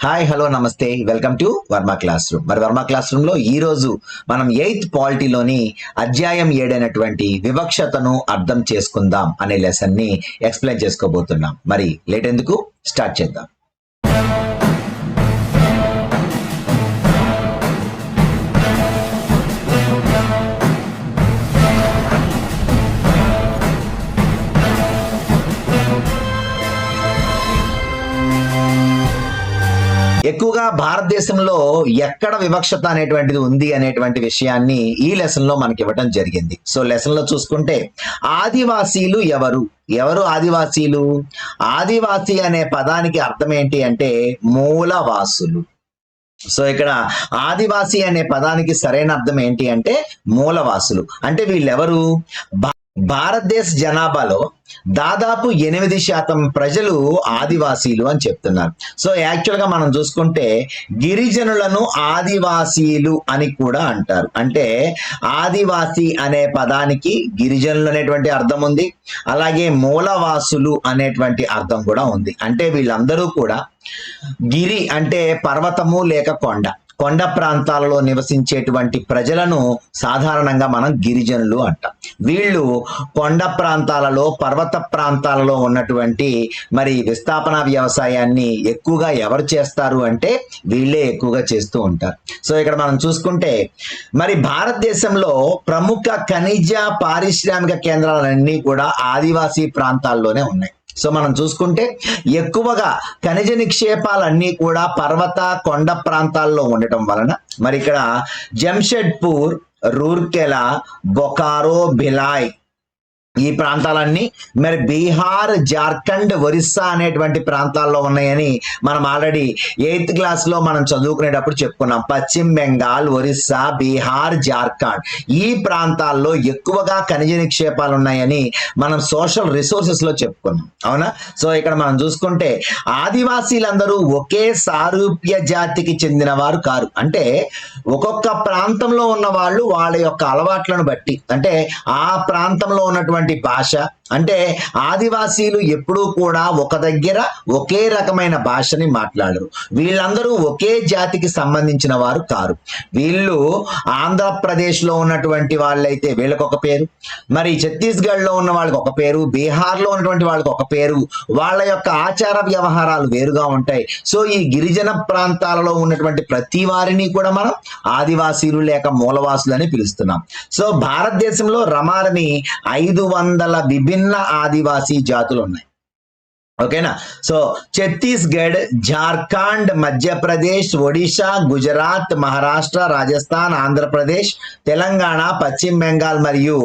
Hi hello నమస్తే. Welcome to Varma class room మరి Varma class రూమ్లో ఈ రోజు మనం ఎయిత్ పాలిటీలోని అధ్యాయం ఏడైనటువంటి వివక్షతను అర్థం చేసుకుందాం అనే లెసన్ని ఎక్స్ప్లెయిన్ చేసుకోబోతున్నాం. మరి లేట్ ఎందుకు? స్టార్ట్ చేద్దాం. ఎక్కువగా భారతదేశంలో ఎక్కడ వివక్షత అనేటువంటిది ఉంది అనేటువంటి విషయాన్ని ఈ లెసన్లో మనకి ఇవ్వడం జరిగింది. సో లెసన్లో చూసుకుంటే ఆదివాసీలు ఎవరు? ఎవరు ఆదివాసీలు? ఆదివాసీ అనే పదానికి అర్థం ఏంటి అంటే మూలవాసులు. సో ఇక్కడ ఆదివాసీ అనే పదానికి సరైన అర్థం ఏంటి అంటే మూలవాసులు. అంటే వీళ్ళెవరు? భారతదేశ జనాభాలో దాదాపు ఎనిమిది శాతం ప్రజలు ఆదివాసీలు అని చెప్తున్నారు. సో యాక్చువల్గా మనం చూసుకుంటే గిరిజనులను ఆదివాసీలు అని కూడా అంటారు. అంటే ఆదివాసి అనే పదానికి గిరిజనులు అనేటువంటి అర్థం ఉంది. అలాగే మూలవాసులు అనేటువంటి అర్థం కూడా ఉంది. అంటే వీళ్ళందరూ కూడా గిరి అంటే పర్వతము లేక కొండ. కొండ ప్రాంతాలలో నివసించేటువంటి ప్రజలను సాధారణంగా మనం గిరిజనులు అంటాం. వీళ్ళు కొండ ప్రాంతాలలో పర్వత ప్రాంతాలలో ఉన్నటువంటి మరి విస్థాపన వ్యవసాయాన్ని ఎక్కువగా ఎవరు చేస్తారు అంటే వీళ్ళే ఎక్కువగా చేస్తూ ఉంటారు. సో ఇక్కడ మనం చూసుకుంటే మరి భారతదేశంలో ప్రముఖ ఖనిజ పారిశ్రామిక కేంద్రాలన్నీ కూడా ఆదివాసీ ప్రాంతాల్లోనే ఉన్నాయి. సో మనం చూసుకుంటే ఎక్కువగా ఖనిజ నిక్షేపాలన్నీ కూడా పర్వత కొండ ప్రాంతాల్లో ఉండటం వలన మరి ఇక్కడ జంషెడ్పూర్ రూర్కెలా బొకారో భిలాయ్ ఈ ప్రాంతాలన్నీ మరి బీహార్ జార్ఖండ్ ఒరిస్సా అనేటువంటి ప్రాంతాల్లో ఉన్నాయని మనం ఆల్రెడీ ఎయిత్ క్లాస్లో మనం చదువుకునేటప్పుడు చెప్పుకున్నాం. పశ్చిమ బెంగాల్ ఒరిస్సా బీహార్ జార్ఖండ్ ఈ ప్రాంతాల్లో ఎక్కువగా ఖనిజ నిక్షేపాలు ఉన్నాయని మనం సోషల్ రిసోర్సెస్లో చెప్పుకున్నాం. అవునా? సో ఇక్కడ మనం చూసుకుంటే ఆదివాసీలందరూ ఒకే సారూప్య జాతికి చెందిన వారు కారు. అంటే ఒక్కొక్క ప్రాంతంలో ఉన్న వాళ్ళు వాళ్ళ యొక్క అలవాట్లను బట్టి అంటే ఆ ప్రాంతంలో ఉన్నటువంటి భాష? అంటే ఆదివాసీలు ఎప్పుడూ కూడా ఒక దగ్గర ఒకే రకమైన భాషని మాట్లాడరు. వీళ్ళందరూ ఒకే జాతికి సంబంధించిన వారు కారు. వీళ్ళు ఆంధ్రప్రదేశ్లో ఉన్నటువంటి వాళ్ళైతే వీళ్ళకి ఒక పేరు. మరి ఛత్తీస్గఢ్లో ఉన్న వాళ్ళకి ఒక పేరు. బీహార్లో ఉన్నటువంటి వాళ్ళకి ఒక పేరు. వాళ్ళ యొక్క ఆచార వ్యవహారాలు వేరుగా ఉంటాయి. సో ఈ గిరిజన ప్రాంతాలలో ఉన్నటువంటి ప్రతి వారిని కూడా మనం ఆదివాసీలు లేక మూలవాసులు అని పిలుస్తున్నాం. సో భారతదేశంలో రమారని ఐదు వందల విభిన్న ఆదివాసీ జాతులు ఉన్నాయి. ఓకేనా? సో ఛత్తీస్గఢ్ జార్ఖండ్ మధ్యప్రదేశ్ ఒడిశా గుజరాత్ మహారాష్ట్ర రాజస్థాన్ ఆంధ్రప్రదేశ్ తెలంగాణ పశ్చిమ బెంగాల్ మరియు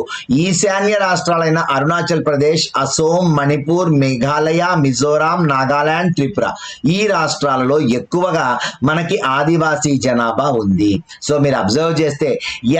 ఈశాన్య రాష్ట్రాలైన అరుణాచల్ ప్రదేశ్ అసోం మణిపూర్ మేఘాలయ మిజోరాం నాగాలాండ్ త్రిపుర. ఈ రాష్ట్రాలలో ఎక్కువగా మనకి ఆదివాసీ జనాభా ఉంది. సో మీరు అబ్జర్వ్ చేస్తే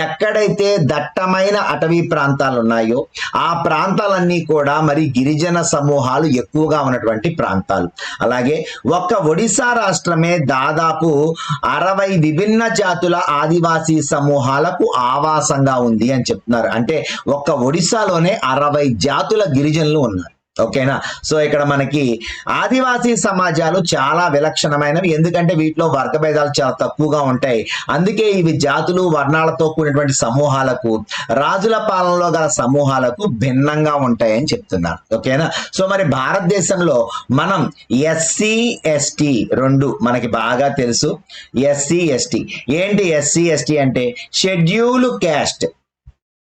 ఎక్కడైతే దట్టమైన అటవీ ప్రాంతాలు ఉన్నాయో ఆ ప్రాంతాలన్నీ కూడా మరి గిరిజన సమూహాలు ఎక్కువగా ఉన్నటువంటి ప్రాంతాలు. అలాగే ఒక్క ఒడిశా రాష్ట్రమే దాదాపు అరవై విభిన్న జాతుల ఆదివాసీ సమూహాలకు ఆవాసంగా ఉంది అని చెప్తున్నారు. అంటే ఒక్క ఒడిశాలోనే అరవై జాతుల గిరిజనులు ఉన్నారు. ఓకేనా? సో ఇక్కడ మనకి ఆదివాసీ సమాజాలు చాలా విలక్షణమైనవి. ఎందుకంటే వీటిలో వర్గ భేదాలు చాలా తక్కువగా ఉంటాయి. అందుకే ఇవి జాతులు వర్ణాలతో కూడినటువంటి సమూహాలకు రాజుల పాలనలో గల సమూహాలకు భిన్నంగా ఉంటాయని చెప్తున్నారు. ఓకేనా? సో మరి భారతదేశంలో మనం ఎస్సీ ఎస్టీ రెండు మనకి బాగా తెలుసు. SC ST. ఏంటి ఎస్సీ ఎస్టీ అంటే? Schedule caste.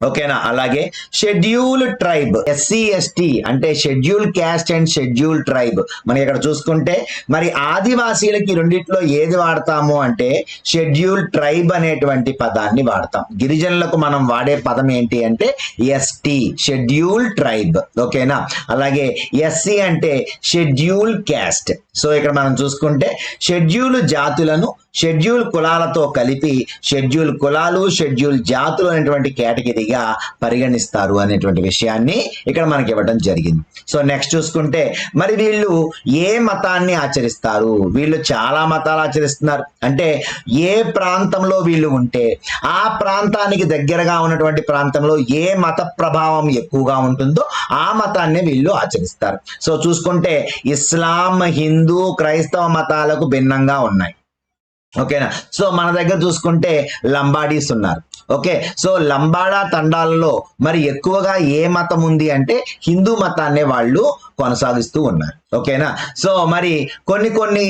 ఓకేనా? అలాగే షెడ్యూల్ ట్రైబ్ ఎస్సీ ఎస్టీ అంటే schedule caste and schedule tribe. మనం ఇక్కడ చూసుకుంటే మరి ఆదివాసీలకి రెండిట్లో ఏది వాడతాము అంటే షెడ్యూల్ ట్రైబ్ అనేటువంటి పదాన్ని వాడతాం. గిరిజనులకు మనం వాడే పదం ఏంటి అంటే ఎస్టీ షెడ్యూల్ ట్రైబ్. ఓకేనా? అలాగే ఎస్సీ అంటే షెడ్యూల్ క్యాస్ట్. సో ఇక్కడ మనం చూసుకుంటే షెడ్యూల్ జాతులను షెడ్యూల్ కులాలతో కలిపి షెడ్యూల్ కులాలు షెడ్యూల్ జాతులు అనేటువంటి కేటగిరీగా పరిగణిస్తారు అనేటువంటి విషయాన్ని ఇక్కడ మనకి ఇవ్వడం జరిగింది. సో నెక్స్ట్ చూసుకుంటే మరి వీళ్ళు ఏ మతాన్ని ఆచరిస్తారు? వీళ్ళు చాలా మతాలు ఆచరిస్తున్నారు. అంటే ఏ ప్రాంతంలో వీళ్ళు ఉంటే ఆ ప్రాంతానికి దగ్గరగా ఉన్నటువంటి ప్రాంతంలో ఏ మత ప్రభావం ఎక్కువగా ఉంటుందో ఆ మతాన్ని వీళ్ళు ఆచరిస్తారు. సో చూసుకుంటే ఇస్లాం హిందూ క్రైస్తవ మతాలకు భిన్నంగా ఉన్నాయి. ఓకేనా? సో మన దగ్గర చూసుకుంటే లంబాడీస్ ఉన్నారు. ఓకే? సో లంబాడా తండాలలో మరి ఎక్కువగా ఏ మతం ఉంది అంటే హిందూ మతాన్నే వాళ్ళు కొనసాగిస్తూ ఉన్నారు. ఓకేనా? సో మరి కొన్ని కొన్ని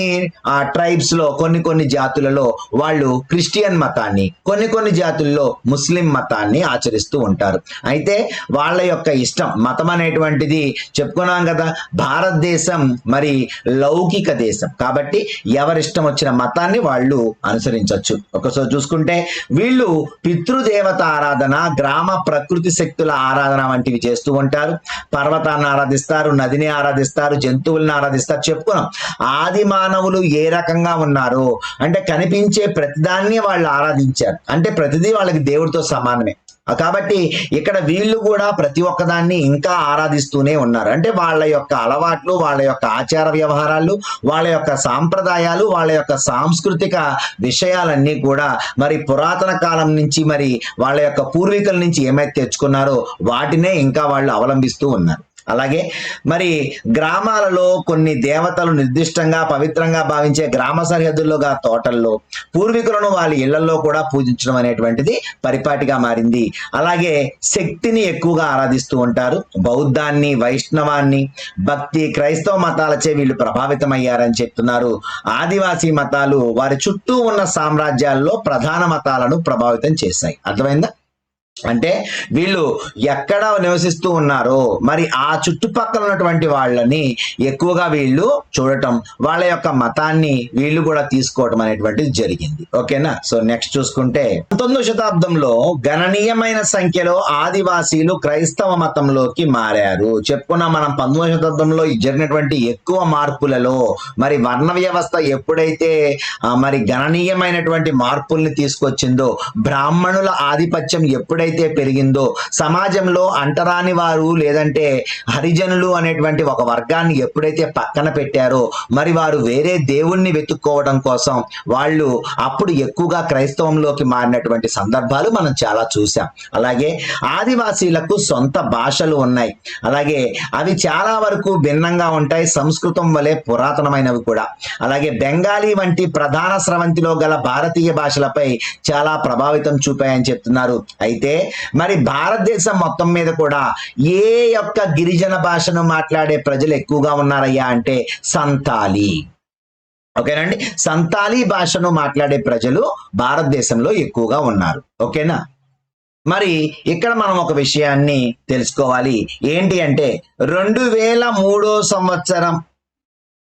ఆ ట్రైబ్స్లో కొన్ని కొన్ని జాతులలో వాళ్ళు క్రిస్టియన్ మతాన్ని కొన్ని కొన్ని జాతుల్లో ముస్లిం మతాన్ని ఆచరిస్తూ ఉంటారు. అయితే వాళ్ళ యొక్క ఇష్టం మతం అనేటువంటిది చెప్పుకున్నాం కదా భారతదేశం మరి లౌకిక దేశం. కాబట్టి ఎవరిష్టం వచ్చిన మతాన్ని వాళ్ళు అనుసరించవచ్చు ఒకసారి చూసుకుంటే వీళ్ళు పితృదేవత ఆరాధన గ్రామ ప్రకృతి శక్తుల ఆరాధన వంటివి చేస్తూ ఉంటారు. పర్వతాన్ని ఆరాధిస్తారు నదిని ఆరాధిస్తారు వస్తువులను ఆరాధిస్తారు. చెప్పుకున్నాం. ఆది మానవులు ఏ రకంగా ఉన్నారు అంటే కనిపించే ప్రతిదాన్ని వాళ్ళు ఆరాధించారు. అంటే ప్రతిదీ వాళ్ళకి దేవుడితో సమానమే. కాబట్టి ఇక్కడ వీళ్ళు కూడా ప్రతి ఒక్కదాన్ని ఇంకా ఆరాధిస్తూనే ఉన్నారు. అంటే వాళ్ళ యొక్క అలవాట్లు వాళ్ళ యొక్క ఆచార వ్యవహారాలు వాళ్ళ యొక్క సాంప్రదాయాలు వాళ్ళ యొక్క సాంస్కృతిక విషయాలన్నీ కూడా మరి పురాతన కాలం నుంచి మరి వాళ్ళ యొక్క పూర్వీకుల నుంచి ఏమైతే తెచ్చుకున్నారో వాటినే ఇంకా వాళ్ళు అవలంబిస్తూ ఉన్నారు. అలాగే మరి గ్రామాలలో కొన్ని దేవతలు నిర్దిష్టంగా పవిత్రంగా భావించే గ్రామ సరిహద్దుల్లోగా తోటల్లో పూర్వీకులను వాళ్ళ ఇళ్ళలో కూడా పూజించడం అనేటువంటిది పరిపాటిగా మారింది. అలాగే శక్తిని ఎక్కువగా ఆరాధిస్తూ ఉంటారు. బౌద్ధాన్ని వైష్ణవాన్ని భక్తి క్రైస్తవ మతాలచే వీళ్ళు ప్రభావితమయ్యారని చెప్తున్నారు. ఆదివాసీ మతాలు వారి చుట్టూ ఉన్న సామ్రాజ్యాల్లో ప్రధాన మతాలను ప్రభావితం చేశాయి. అర్థమైందా? అంటే వీళ్ళు ఎక్కడ నివసిస్తూ ఉన్నారో మరి ఆ చుట్టుపక్కల ఉన్నటువంటి వాళ్ళని ఎక్కువగా వీళ్ళు చూడటం వాళ్ళ యొక్క మతాన్ని వీళ్ళు కూడా తీసుకోవటం అనేటువంటిది జరిగింది. ఓకేనా? సో నెక్స్ట్ చూసుకుంటే పంతొమ్మిదో శతాబ్దంలో గణనీయమైన సంఖ్యలో ఆదివాసీలు క్రైస్తవ మతంలోకి మారారు. చెప్పుకున్న మనం పంతొమ్మిదో శతాబ్దంలో జరిగినటువంటి ఎక్కువ మార్పులలో మరి వర్ణ వ్యవస్థ ఎప్పుడైతే మరి గణనీయమైనటువంటి మార్పుల్ని తీసుకొచ్చిందో బ్రాహ్మణుల ఆధిపత్యం ఎప్పుడైతే పెరిగిందో సమాజంలో అంటరాని వారు లేదంటే హరిజనులు అనేటువంటి ఒక వర్గాన్ని ఎప్పుడైతే పక్కన పెట్టారో మరి వారు వేరే దేవుణ్ణి వెతుక్కోవడం కోసం వాళ్ళు అప్పుడు ఎక్కువగా క్రైస్తవంలోకి మారినటువంటి సందర్భాలు మనం చాలా చూసాం అలాగే ఆదివాసీలకు సొంత భాషలు ఉన్నాయి. అలాగే అవి చాలా వరకు భిన్నంగా ఉంటాయి. సంస్కృతం వలె పురాతనమైనవి కూడా. అలాగే బెంగాలీ వంటి ప్రధాన స్రవంతిలో గల భారతీయ భాషలపై చాలా ప్రభావితం చూపాయని చెప్తున్నారు. అయితే మరి భారతదేశం మొత్తం మీద కూడా ఏ యొక్క గిరిజన భాషను మాట్లాడే ప్రజలు ఎక్కువగా ఉన్నారయ్యా అంటే సంతాలి. ఓకేనండి? సంతాలి భాషను మాట్లాడే ప్రజలు భారతదేశంలో ఎక్కువగా ఉన్నారు. ఓకేనా? మరి ఇక్కడ మనం ఒక విషయాన్ని తెలుసుకోవాలి. ఏంటి అంటే రెండు వేల మూడో సంవత్సరం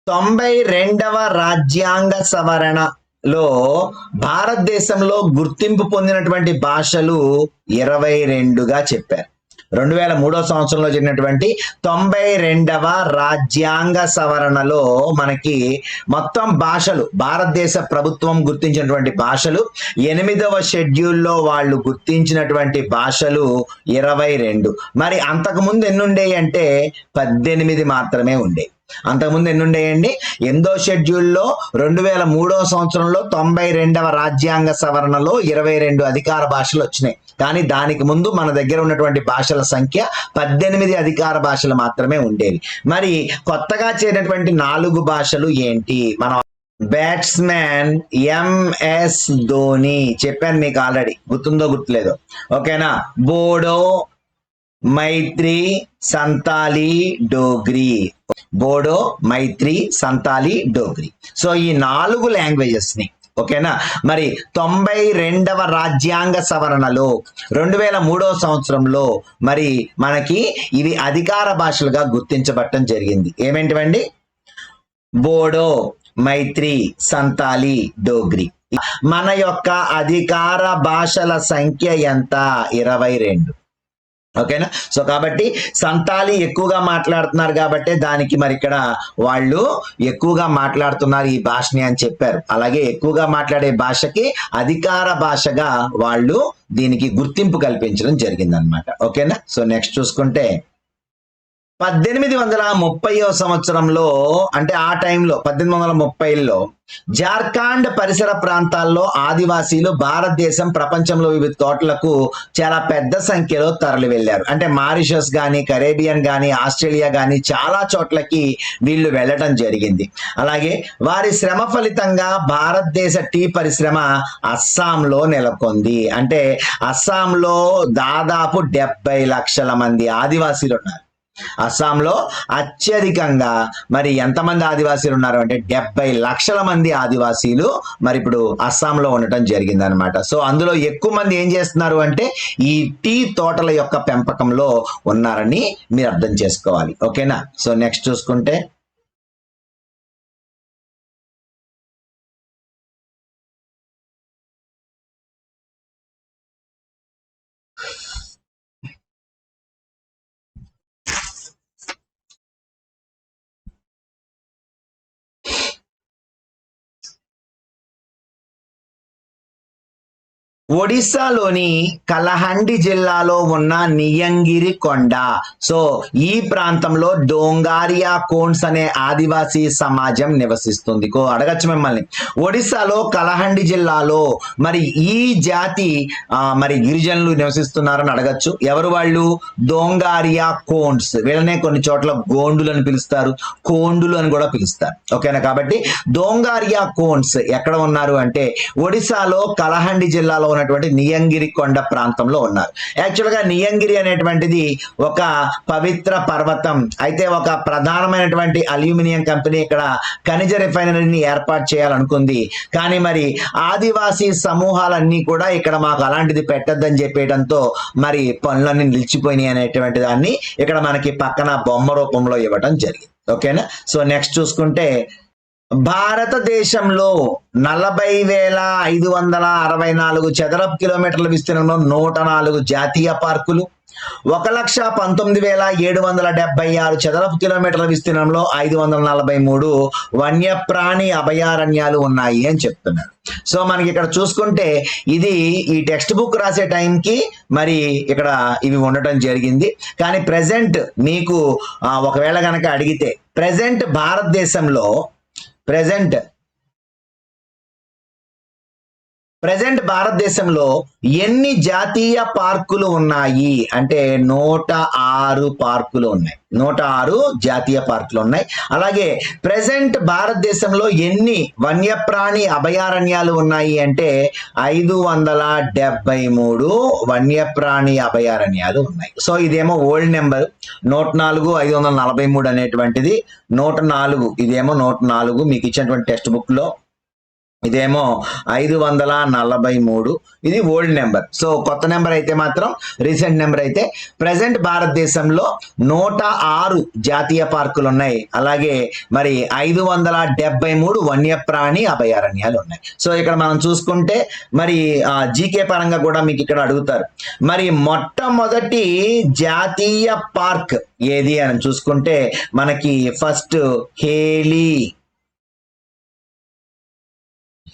తొంభై రెండవ రాజ్యాంగ సవరణ లో భారతదేశంలో గుర్తింపు పొందినటువంటి భాషలు ఇరవై రెండుగా చెప్పారు. రెండు వేల మూడో సంవత్సరంలో జరిగినటువంటి తొంభై రెండవ రాజ్యాంగ సవరణలో మనకి మొత్తం భాషలు భారతదేశ ప్రభుత్వం గుర్తించినటువంటి భాషలు ఎనిమిదవ షెడ్యూల్లో వాళ్ళు గుర్తించినటువంటి భాషలు ఇరవై రెండు. మరి అంతకుముందు ఎన్ని అంటే పద్దెనిమిది మాత్రమే ఉండేవి అంతకుముందు ఎన్ని ఉండేయండి ఎందో షెడ్యూల్లో రెండు వేల మూడో సంవత్సరంలో తొంభై రెండవ రాజ్యాంగ సవరణలో ఇరవై రెండు అధికార భాషలు వచ్చినాయి. కానీ దానికి ముందు మన దగ్గర ఉన్నటువంటి భాషల సంఖ్య పద్దెనిమిది అధికార భాషలు మాత్రమే ఉండేవి. మరి కొత్తగా చేరినటువంటి నాలుగు భాషలు ఏంటి? మనం బ్యాట్స్మెన్ ఎంఎస్ ధోని చెప్పాను మీకు ఆల్రెడీ. గుర్తుందో గుర్తులేదో. ఓకేనా? బోడో మైత్రి సంతాలి డోగ్రీ. బోడో మైత్రి సంతాలి డోగ్రి. సో ఈ నాలుగు లాంగ్వేజెస్ని ఓకేనా? మరి తొంభై రెండవ రాజ్యాంగ సవరణలో రెండు వేల మూడవ సంవత్సరంలో మరి మనకి ఇవి అధికార భాషలుగా గుర్తించబడటం జరిగింది. ఏమేంటివండి? బోడో మైత్రి సంతాలి డోగ్రి. మన యొక్క అధికార భాషల సంఖ్య ఎంత? ఇరవై రెండు. ఓకేనా? సో కాబట్టి సంతాలి ఎక్కువగా మాట్లాడుతున్నారు కాబట్టి దానికి మరి ఇక్కడ వాళ్ళు ఎక్కువగా మాట్లాడుతున్నారు ఈ భాషని అని చెప్పారు. అలాగే ఎక్కువగా మాట్లాడే భాషకి అధికార భాషగా వాళ్ళు దీనికి గుర్తింపు కల్పించడం జరిగిందనమాట ఓకేనా? సో నెక్స్ట్ చూసుకుంటే పద్దెనిమిది వందల ముప్పైవ సంవత్సరంలో అంటే ఆ టైంలో పద్దెనిమిది వందల ముప్పైలో జార్ఖండ్ పరిసర ప్రాంతాల్లో ఆదివాసీలు భారతదేశం ప్రపంచంలో వివిధ తోటలకు చాలా పెద్ద సంఖ్యలో తరలి వెళ్ళారు అంటే మారిషస్ కానీ కరేబియన్ కానీ ఆస్ట్రేలియా కానీ చాలా చోట్లకి వీళ్ళు వెళ్ళటం జరిగింది. అలాగే వారి శ్రమ ఫలితంగా భారతదేశ టీ పరిశ్రమ అస్సాంలో నెలకొంది. అంటే అస్సాంలో దాదాపు డెబ్బై లక్షల మంది ఆదివాసీలు ఉన్నారు అస్సాంలో అత్యధికంగా మరి ఎంతమంది ఆదివాసీలు ఉన్నారు అంటే డెబ్బై లక్షల మంది ఆదివాసీలు మరి ఇప్పుడు అస్సాంలో ఉండటం జరిగింది అనమాట సో అందులో ఎక్కువ మంది ఏం చేస్తున్నారు అంటే ఈ టీ తోటల యొక్క పెంపకంలో ఉన్నారని మీరు అర్థం చేసుకోవాలి. ఓకేనా? సో నెక్స్ట్ చూసుకుంటే ఒడిస్సాలోని కలహండి జిల్లాలో ఉన్న నియంగిరి కొండ. సో ఈ ప్రాంతంలో డోంగారియా కోన్స్ అనే ఆదివాసీ సమాజం నివసిస్తుంది. కో అడగచ్చు మిమ్మల్ని. ఒడిస్సాలో కలహండి జిల్లాలో మరి ఈ జాతి మరి గిరిజనులు నివసిస్తున్నారని అడగచ్చు. ఎవరు వాళ్ళు? డోంగారియా కోన్స్. వీళ్ళనే కొన్ని చోట్ల గోండులు అని పిలుస్తారు. కోండులు అని కూడా పిలుస్తారు. ఓకేనా? కాబట్టి డోంగారియా కోన్స్ ఎక్కడ ఉన్నారు అంటే ఒడిశాలో కలహండి జిల్లాలో ఉన్నటువంటి నియంగిరి కొండ ప్రాంతంలో ఉన్నారు. యాక్చువల్గా నియంగిరి అనేటువంటిది ఒక పవిత్ర పర్వతం. అయితే ఒక ప్రధానమైనటువంటి అల్యూమినియం కంపెనీ ఇక్కడ ఖనిజ రిఫైనరీని ఏర్పాటు చేయాలనుకుంది. కానీ మరి ఆదివాసీ సమూహాలన్నీ కూడా ఇక్కడ మాకు అలాంటిది పెట్టద్దని చెప్పేయడంతో మరి పనులన్నీ నిలిచిపోయినాయి అనేటువంటి దాన్ని ఇక్కడ మనకి పక్కన బొమ్మ రూపంలో ఇవ్వడం జరిగింది. ఓకేనా? సో నెక్స్ట్ చూసుకుంటే భారతదేశంలో నలభై వేల ఐదు వందల అరవై నాలుగు చదరపు కిలోమీటర్ల విస్తీర్ణంలో నూట నాలుగు జాతీయ పార్కులు ఒక లక్ష పంతొమ్మిది వేల ఏడు వందల డెబ్బై ఆరు చదరపు కిలోమీటర్ల విస్తీర్ణంలో ఐదు వందల నలభై మూడు వన్యప్రాణి అభయారణ్యాలు ఉన్నాయి అని చెప్తున్నారు. సో మనకి ఇక్కడ చూసుకుంటే ఇది ఈ టెక్స్ట్ బుక్ రాసే టైంకి మరి ఇక్కడ ఇవి ఉండటం జరిగింది. కానీ ప్రజెంట్ మీకు ఒకవేళ కనుక అడిగితే ప్రజెంట్ భారతదేశంలో ప్రజెంట్ ప్రజెంట్ భారతదేశంలో ఎన్ని జాతీయ పార్కులు ఉన్నాయి? అంటే నూట ఆరు పార్కులు ఉన్నాయి. నూట ఆరు జాతీయ పార్కులు ఉన్నాయి. అలాగే ప్రజెంట్ భారతదేశంలో ఎన్ని వన్యప్రాణి అభయారణ్యాలు ఉన్నాయి అంటే ఐదు వందల డెబ్బై మూడు వన్యప్రాణి అభయారణ్యాలు ఉన్నాయి. సో ఇదేమో ఓల్డ్ నెంబర్. నూట నాలుగు ఐదు వందల నలభై మూడు అనేటువంటిది. నూట నాలుగు ఇదేమో నూట నాలుగు మీకు ఇచ్చినటువంటి టెక్స్ట్ బుక్లో ఇదేమో ఐదు వందల నలభై మూడు. ఇది ఓల్డ్ నెంబర్. సో కొత్త నెంబర్ అయితే మాత్రం రీసెంట్ నెంబర్ అయితే ప్రజెంట్ భారతదేశంలో నూట ఆరు జాతీయ పార్కులు ఉన్నాయి. అలాగే మరి ఐదు వందల డెబ్బై మూడు వన్యప్రాణి అభయారణ్యాలు ఉన్నాయి సో ఇక్కడ మనం చూసుకుంటే మరి జీకే పరంగా కూడా మీకు ఇక్కడ అడుగుతారు. మరి మొట్టమొదటి జాతీయ పార్క్ ఏది అని చూసుకుంటే మనకి ఫస్ట్ హేలీ.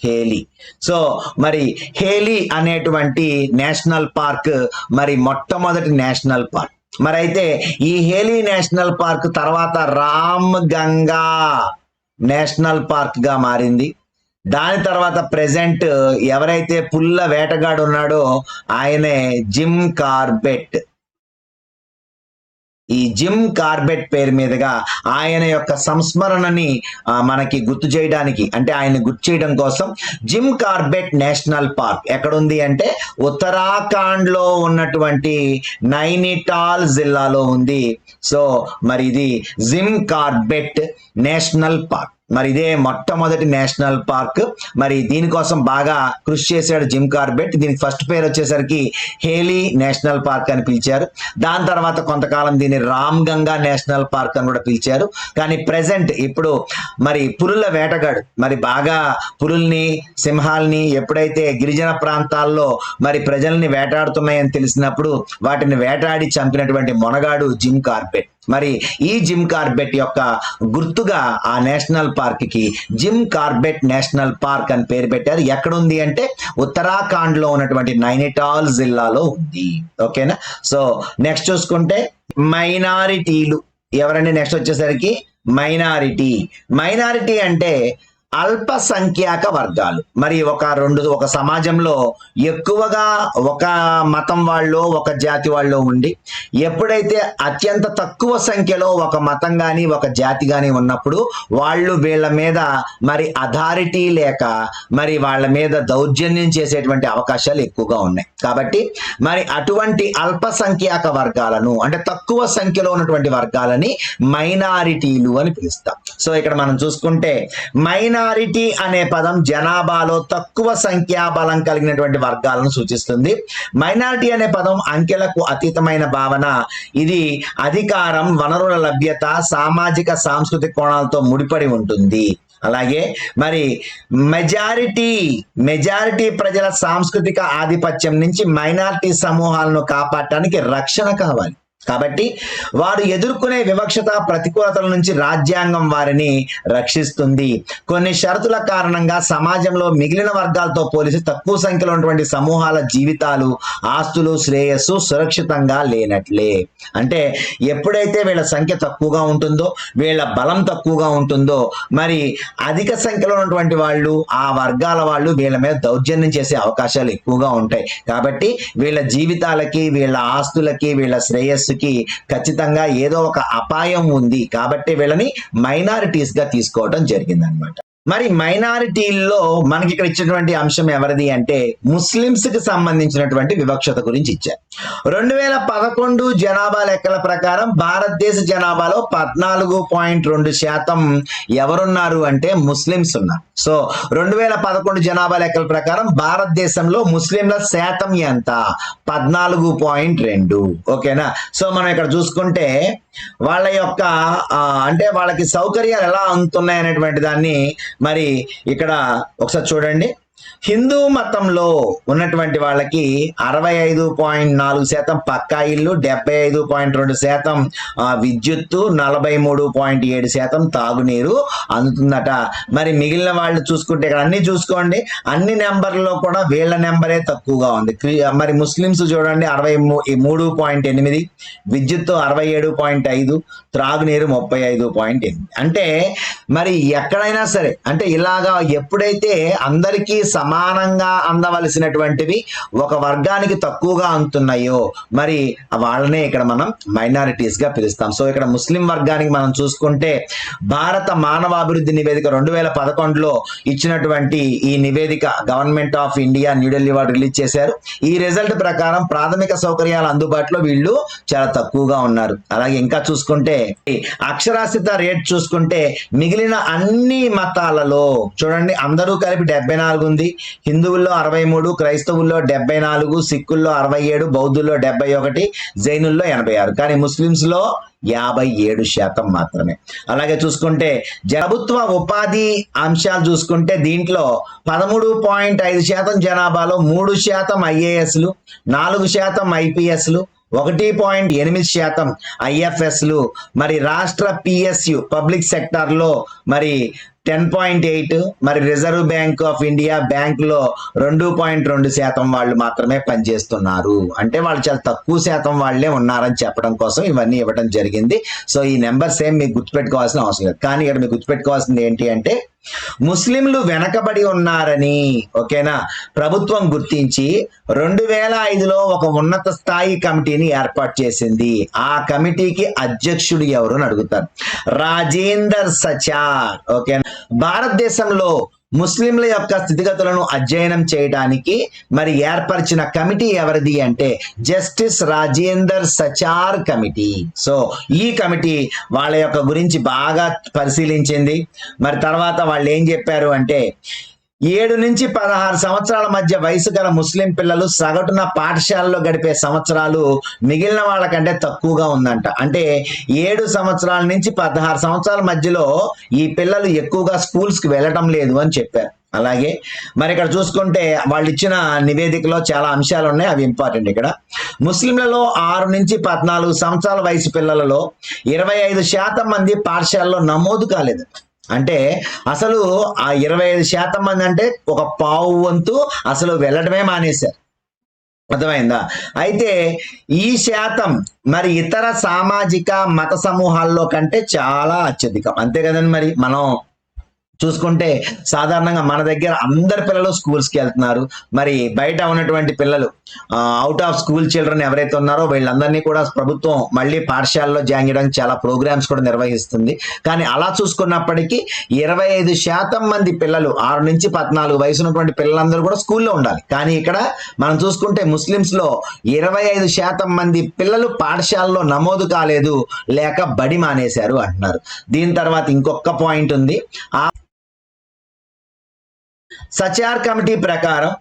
హేలీ. సో మరి హేలీ అనేటువంటి నేషనల్ పార్క్ మరి మొట్టమొదటి నేషనల్ పార్క్. మరి అయితే ఈ హేలీ నేషనల్ పార్క్ తర్వాత రామ్ గంగా నేషనల్ పార్క్గా మారింది. దాని తర్వాత ప్రెసెంట్ ఎవరైతే పుల్ల వేటగాడు ఉన్నాడో ఆయనే జిమ్ కార్బెట్. ఈ జిమ్ కార్బెట్ పేరు మీదుగా ఆయన యొక్క సంస్మరణని మనకి గుర్తు చేయడానికి అంటే ఆయన గుర్తు చేయడం కోసం జిమ్ కార్బెట్ నేషనల్ పార్క్ ఎక్కడుంది అంటే ఉత్తరాఖండ్లో ఉన్నటువంటి నైనిటాల్ జిల్లాలో ఉంది. సో మరి ఇది జిమ్ కార్బెట్ నేషనల్ పార్క్. మరి ఇదే మొట్టమొదటి నేషనల్ పార్క్. మరి దీనికోసం బాగా కృషి చేశాడు జిమ్ కార్బెట్. దీనికి ఫస్ట్ పేరు వచ్చేసరికి హేలీ నేషనల్ పార్క్ అని పిలిచారు. దాని తర్వాత కొంతకాలం దీన్ని రామ్ గంగా నేషనల్ పార్క్ అని కూడా పిలిచారు. కానీ ప్రెసెంట్ ఇప్పుడు మరి పులుల వేటగాడు. మరి బాగా పులుల్ని సింహాల్ని ఎప్పుడైతే గిరిజన ప్రాంతాల్లో మరి ప్రజల్ని వేటాడుతున్నాయని తెలిసినప్పుడు వాటిని వేటాడి చంపినటువంటి మొనగాడు జిమ్ కార్బెట్. మరి ఈ జిమ్ కార్బెట్ యొక్క గుర్తుగా ఆ నేషనల్ పార్క్కి జిమ్ కార్బెట్ నేషనల్ పార్క్ అని పేరు పెట్టారు. ఎక్కడ ఉంది అంటే ఉత్తరాఖండ్లో ఉన్నటువంటి నైనిటాల్ జిల్లాలో ఉంది. ఓకేనా? సో నెక్స్ట్ చూసుకుంటే మైనారిటీలు. ఎవరండి? నెక్స్ట్ వచ్చేసరికి మైనారిటీ. మైనారిటీ అంటే అల్పసంఖ్యాక వర్గాలు. మరి ఒక రెండు ఒక సమాజంలో ఎక్కువగా ఒక మతం వాళ్ళు ఒక జాతి వాళ్ళు ఉండి ఎప్పుడైతే అత్యంత తక్కువ సంఖ్యలో ఒక మతం కానీ ఒక జాతి కానీ ఉన్నప్పుడు వాళ్ళు వీళ్ళ మీద మరి అథారిటీ లేక మరి వాళ్ళ మీద దౌర్జన్యం చేసేటువంటి అవకాశాలు ఎక్కువగా ఉన్నాయి. కాబట్టి మరి అటువంటి అల్పసంఖ్యాక వర్గాలను అంటే తక్కువ సంఖ్యలో ఉన్నటువంటి వర్గాలని మైనారిటీలు అని పిలుస్తాం. సో ఇక్కడ మనం చూసుకుంటే మైనారిటీ అనే పదం జనాభాలో తక్కువ సంఖ్యాబలం కలిగినటువంటి వర్గాలను సూచిస్తుంది. మైనారిటీ అనే పదం అంకెలకు అతీతమైన భావన. ఇది అధికారం వనరుల లభ్యత సామాజిక సాంస్కృతిక కోణాలతో ముడిపడి ఉంటుంది. అలాగే మరి మెజారిటీ మెజారిటీ ప్రజల సాంస్కృతిక ఆధిపత్యం నుంచి మైనారిటీ సమూహాలను కాపాడటానికి రక్షణ కావాలి. కాబట్టి వారు ఎదుర్కొనే వివక్షత ప్రతికూలతల నుంచి రాజ్యాంగం వారిని రక్షిస్తుంది. కొన్ని షరతుల కారణంగా సమాజంలో మిగిలిన వర్గాలతో పోలిసి తక్కువ సంఖ్యలో ఉన్నటువంటి సమూహాల జీవితాలు ఆస్తులు శ్రేయస్సు సురక్షితంగా లేనట్లే. అంటే ఎప్పుడైతే వీళ్ళ సంఖ్య తక్కువగా ఉంటుందో వీళ్ళ బలం తక్కువగా ఉంటుందో మరి అధిక సంఖ్యలో ఉన్నటువంటి వాళ్ళు ఆ వర్గాల వాళ్ళు వీళ్ళ మీద దౌర్జన్యం చేసే అవకాశాలు ఎక్కువగా ఉంటాయి. కాబట్టి వీళ్ళ జీవితాలకి వీళ్ళ ఆస్తులకి వీళ్ళ కి ఖచ్చితంగా ఏదో ఒక అపాయం ఉంది కాబట్టి వీళ్ళని మైనారిటీస్గా తీసుకోవడం జరిగింది మరి మైనారిటీల్లో మనకి ఇక్కడ ఇచ్చినటువంటి అంశం ఎవరిది అంటే ముస్లింస్కి సంబంధించినటువంటి వివక్షత గురించి ఇచ్చారు. రెండు వేల పదకొండు జనాభా లెక్కల ప్రకారం భారతదేశ జనాభాలో పద్నాలుగు పాయింట్ రెండు శాతం ఎవరున్నారు అంటే ముస్లింస్ ఉన్నారు. సో రెండు వేల పదకొండు జనాభా లెక్కల ప్రకారం భారతదేశంలో ముస్లింల శాతం ఎంత? పద్నాలుగు పాయింట్ రెండు. ఓకేనా? సో మనం ఇక్కడ చూసుకుంటే వాళ్ళ యొక్క ఆ, అంటే వాళ్ళకి సౌకర్యాలు ఎలా అందుతున్నాయి అనేటువంటి దాన్ని మరి ఇక్కడ ఒకసారి చూడండి. హిందూ మతంలో ఉన్నటువంటి వాళ్ళకి అరవై ఐదు పాయింట్ నాలుగు శాతం పక్కా ఇల్లు డెబ్బై ఐదు పాయింట్ రెండు శాతం విద్యుత్తు నలభై మూడు పాయింట్ ఏడు శాతం తాగునీరు అందుతుందట. మరి మిగిలిన వాళ్ళు చూసుకుంటే ఇక్కడ అన్ని చూసుకోండి. అన్ని నెంబర్లో కూడా వీళ్ళ నెంబరే తక్కువగా ఉంది. మరి ముస్లిమ్స్ చూడండి అరవై మూడు పాయింట్ ఎనిమిది విద్యుత్తు అరవై ఏడు పాయింట్ ఐదు త్రాగునీరు ముప్పై ఐదు పాయింట్ ఎనిమిది. అంటే మరి ఎక్కడైనా సరే అంటే ఇలాగా ఎప్పుడైతే అందరికీ సమానంగా అందవలసినటువంటివి ఒక వర్గానికి తక్కువగా అందుతున్నాయో మరి వాళ్ళనే ఇక్కడ మనం మైనారిటీస్గా పిలుస్తాం. సో ఇక్కడ ముస్లిం వర్గానికి మనం చూసుకుంటే భారత మానవాభివృద్ధి నివేదిక రెండు వేల పదకొండులో ఇచ్చినటువంటి ఈ నివేదిక గవర్నమెంట్ ఆఫ్ ఇండియా న్యూఢిల్లీ వారు రిలీజ్ చేశారు. ఈ రిజల్ట్ ప్రకారం ప్రాథమిక సౌకర్యాలు అందుబాటులో వీళ్ళు చాలా తక్కువగా ఉన్నారు. అలాగే ఇంకా చూసుకుంటే అక్షరాస్యత రేట్ చూసుకుంటే మిగిలిన అన్ని మతాలలో చూడండి అందరూ కలిపి డెబ్బై నాలుగు ఉంది. హిందువుల్లో అరవై మూడు క్రైస్తవుల్లో డెబ్బై నాలుగు సిక్కుల్లో అరవై ఏడు బౌద్ధుల్లో డెబ్బై ఒకటి జైనుల్లో ఎనభై ఆరు. కానీ ముస్లిమ్స్లో యాభై ఏడు శాతం మాత్రమే. అలాగే చూసుకుంటే ప్రభుత్వ ఉపాధి అంశాలు చూసుకుంటే దీంట్లో పదమూడు పాయింట్ ఐదు శాతం జనాభాలో మూడు శాతం ఐఏఎస్లు నాలుగు శాతం ఐపీఎస్లు ఒకటి పాయింట్ ఎనిమిది శాతం ఐఎఫ్ఎస్లు మరి రాష్ట్ర పిఎస్యు పబ్లిక్ సెక్టార్లో మరి టెన్ పాయింట్ ఎయిట్ మరి రిజర్వ్ బ్యాంక్ ఆఫ్ ఇండియా బ్యాంక్లో రెండు పాయింట్ రెండు శాతం వాళ్ళు మాత్రమే పనిచేస్తున్నారు. అంటే వాళ్ళు చాలా తక్కువ శాతం వాళ్ళే ఉన్నారని చెప్పడం కోసం ఇవన్నీ ఇవ్వడం జరిగింది. సో ఈ నెంబర్స్ ఏం మీకు గుర్తుపెట్టుకోవాల్సిన అవసరం లేదు. కానీ ఇక్కడ మీకు గుర్తుపెట్టుకోవాల్సింది ఏంటి అంటే ముస్లింలు వెనకబడి ఉన్నారని ఓకేనా? ప్రభుత్వం గుర్తించి రెండు వేల ఐదులో ఒక ఉన్నత స్థాయి కమిటీని ఏర్పాటు చేసింది. ఆ కమిటీకి అధ్యక్షుడు ఎవరు అని అడుగుతారు. రాజేందర్ సచార్ ఓకేనా? భారతదేశంలో ముస్లింల యొక్క స్థితిగతులను అధ్యయనం చేయడానికి మరి ఏర్పరిచిన కమిటీ ఎవరిది అంటే justice Rajinder Sachar committee. So ఈ కమిటీ వాళ్ళ యొక్క గురించి బాగా పరిశీలించింది. మరి తర్వాత వాళ్ళు ఏం చెప్పారు అంటే ఏడు నుంచి పదహారు సంవత్సరాల మధ్య వయసు గల ముస్లిం పిల్లలు సగటున పాఠశాలలో గడిపే సంవత్సరాలు మిగిలిన వాళ్ళకంటే తక్కువగా ఉందంట. అంటే ఏడు సంవత్సరాల నుంచి పదహారు సంవత్సరాల మధ్యలో ఈ పిల్లలు ఎక్కువగా స్కూల్స్కి వెళ్ళటం లేదు అని చెప్పారు. అలాగే మరి ఇక్కడ చూసుకుంటే వాళ్ళు ఇచ్చిన నివేదికలో చాలా అంశాలు ఉన్నాయి. అవి ఇంపార్టెంట్ ఇక్కడ. ముస్లింలలో ఆరు నుంచి పద్నాలుగు సంవత్సరాల వయసు పిల్లలలో ఇరవై ఐదు శాతం మంది పాఠశాలలో నమోదు కాలేదు. అంటే అసలు ఆ ఇరవై ఐదు శాతం మంది అంటే ఒక పావు వంతు అసలు వెళ్ళడమే మానేశారు. అర్థమైందా? అయితే ఈ శాతం మరి ఇతర సామాజిక మత సమూహాల్లో కంటే చాలా అత్యధికం. అంతే కదండి మరి మనం చూసుకుంటే సాధారణంగా మన దగ్గర అందరి పిల్లలు స్కూల్స్కి కి వెళ్తున్నారు. మరి బయట ఉన్నటువంటి పిల్లలు అవుట్ ఆఫ్ స్కూల్ చిల్డ్రన్ ఎవరైతే ఉన్నారో వీళ్ళందరినీ కూడా ప్రభుత్వం మళ్ళీ పాఠశాలలో జాయిన్ చేయడానికి చాలా ప్రోగ్రామ్స్ కూడా నిర్వహిస్తుంది. కానీ అలా చూసుకున్నప్పటికీ ఇరవై ఐదు శాతం మంది పిల్లలు ఆరు నుంచి పద్నాలుగు వయసు ఉన్నటువంటి పిల్లలందరూ కూడా స్కూల్లో ఉండాలి. కానీ ఇక్కడ మనం చూసుకుంటే ముస్లిమ్స్లో ఇరవై ఐదు శాతం మంది పిల్లలు పాఠశాలలో నమోదు కాలేదు లేక బడి మానేశారు అంటున్నారు. దీని తర్వాత ఇంకొక పాయింట్ ఉంది. ఆ సచార్ కమిటీ ప్రకారం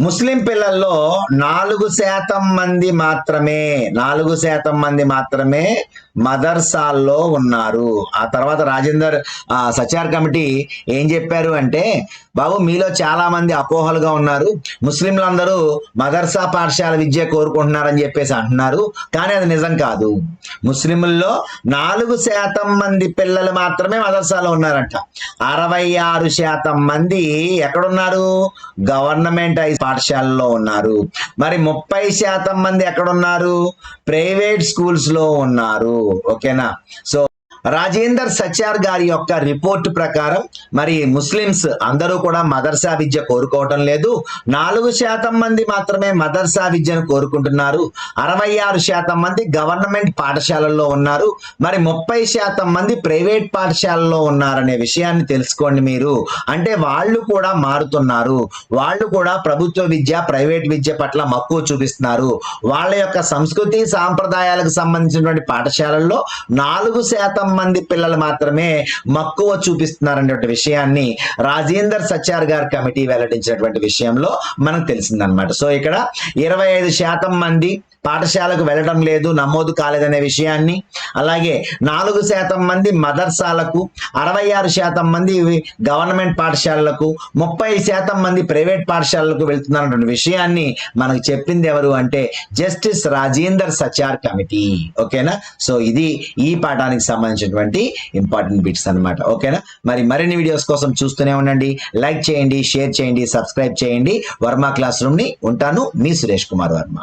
ముస్లిం పిల్లల్లో నాలుగు శాతం మంది మాత్రమే నాలుగు శాతం మంది మాత్రమే మదర్సాల్లో ఉన్నారు. ఆ తర్వాత రాజేందర్ సచార్ కమిటీ ఏం చెప్పారు అంటే బాబు మీలో చాలా మంది అపోహలుగా ఉన్నారు. ముస్లింలందరూ మదర్సా పాఠశాల విద్య కోరుకుంటున్నారని చెప్పేసి అంటున్నారు. కానీ అది నిజం కాదు. ముస్లింల్లో నాలుగు శాతం మంది పిల్లలు మాత్రమే మదర్సాలో ఉన్నారంట. అరవై ఆరు శాతం మంది ఎక్కడున్నారు? గవర్నమెంట్ హై పాఠశాలలో ఉన్నారు. మరి ముప్పై శాతం మంది ఎక్కడున్నారు? ప్రైవేట్ స్కూల్స్లో ఉన్నారు. ఓకేనా సో రాజేందర్ సచార్ గారి యొక్క రిపోర్ట్ ప్రకారం మరి ముస్లిమ్స్ అందరూ కూడా మదర్సా విద్య కోరుకోవటం లేదు. నాలుగు శాతం మంది మాత్రమే మదర్సా విద్యను కోరుకుంటున్నారు. అరవై ఆరు శాతం మంది గవర్నమెంట్ పాఠశాలల్లో ఉన్నారు. మరి ముప్పై శాతం మంది ప్రైవేట్ పాఠశాలల్లో ఉన్నారనే విషయాన్ని తెలుసుకోండి మీరు. అంటే వాళ్ళు కూడా మారుతున్నారు. వాళ్ళు కూడా ప్రభుత్వ విద్య ప్రైవేట్ విద్య పట్ల మక్కువ చూపిస్తున్నారు. వాళ్ళ యొక్క సంస్కృతి సాంప్రదాయాలకు సంబంధించినటువంటి పాఠశాలల్లో నాలుగు శాతం మంది పిల్లలు మాత్రమే మక్కువ చూపిస్తున్నారనేటువంటి విషయాన్ని రాజేందర్ సచార్ గారి కమిటీ వెల్లడించినటువంటి విషయంలో మనకు తెలిసిందనమాట సో ఇక్కడ ఇరవై ఐదు శాతం మంది పాఠశాలకు వెళ్ళడం లేదు నమోదు కాలేదనే విషయాన్ని. అలాగే నాలుగు శాతం మంది మదర్సాలకు అరవై ఆరు శాతం మంది గవర్నమెంట్ పాఠశాలలకు ముప్పై శాతం మంది ప్రైవేట్ పాఠశాలలకు వెళ్తున్నటువంటి విషయాన్ని మనకు చెప్పింది ఎవరు అంటే జస్టిస్ రాజేందర్ సచార్ కమిటీ. ఓకేనా? సో ఇది ఈ పాఠానికి సంబంధించినటువంటి ఇంపార్టెంట్ బిట్స్ అన్నమాట. ఓకేనా? మరి మరిన్ని వీడియోస్ కోసం చూస్తూనే ఉండండి. లైక్ చేయండి షేర్ చేయండి సబ్స్క్రైబ్ చేయండి. వర్మ క్లాస్ రూమ్ని ఉంటాను. మీ సురేష్ కుమార్ వర్మ.